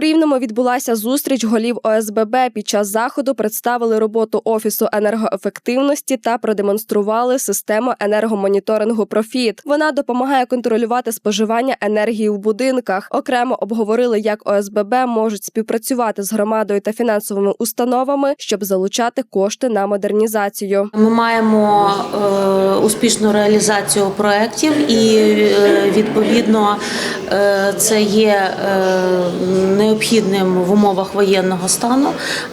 Рівному відбулася зустріч голів ОСББ. Під час заходу представили роботу офісу енергоефективності та продемонстрували систему енергомоніторингу Профіт. Вона допомагає контролювати споживання енергії в будинках. Окремо обговорили, як ОСББ можуть співпрацювати з громадою та фінансовими установами, щоб залучати кошти на модернізацію. Ми маємо е, успішну реалізацію проєктів і е, відповідно це є е, необхідним в умовах воєнного стану,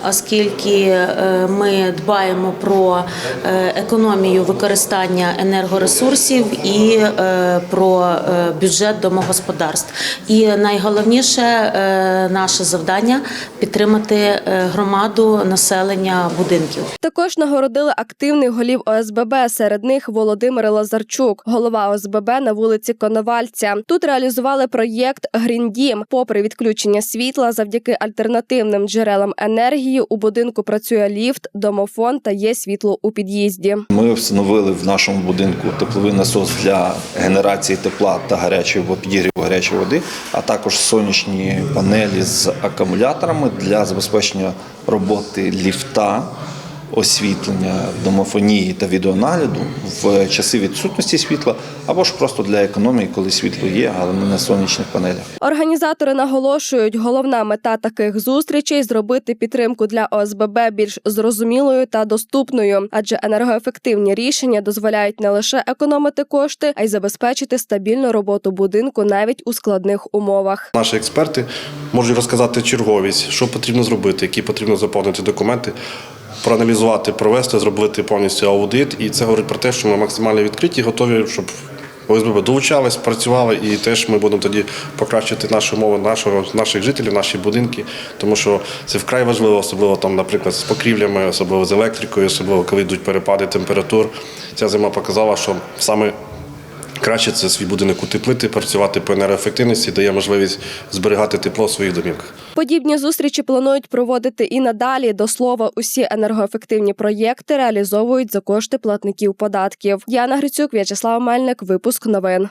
оскільки е, ми дбаємо про е, економію використання енергоресурсів і е, про е, бюджет домогосподарств. І найголовніше е, наше завдання підтримати е, громаду населення будинків. Також нагородили активних голів ОСББ. Серед них Володимир Лазарчук, голова ОСББ на вулиці Коновальця. Тут реалізували проєкт Гріндім. Попри відключення світла, завдяки альтернативним джерелам енергії у будинку працює ліфт, домофон та є світло у під'їзді. Ми встановили в нашому будинку тепловий насос для генерації тепла та гарячої підігріву гарячої води, а також сонячні панелі з акумуляторами для забезпечення роботи ліфта, освітлення, домофонії та відеонагляду в часи відсутності світла, або ж просто для економії, коли світло є, але не на сонячних панелях. Організатори наголошують, головна мета таких зустрічей зробити підтримку для ОСББ більш зрозумілою та доступною, адже енергоефективні рішення дозволяють не лише економити кошти, а й забезпечити стабільну роботу будинку навіть у складних умовах. Наші експерти можуть розказати черговість, що потрібно зробити, які потрібно заповнити документи, проаналізувати, провести, зробити повністю аудит. І це говорить про те, що ми максимально відкриті, готові, щоб ОСББ долучались, працювали, і теж ми будемо тоді покращити наші умови нашого, наших жителів, наші будинки, тому що це вкрай важливо, особливо там, наприклад, з покрівлями, особливо з електрикою, особливо коли йдуть перепади температур. Ця зима показала, що саме Краще це свій будинок утеплити, працювати по енергоефективності, дає можливість зберігати тепло в своїх домівках. Подібні зустрічі планують проводити і надалі. До слова, усі енергоефективні проєкти реалізовують за кошти платників податків. Яна Грицюк, В'ячеслав Мельник, випуск новин.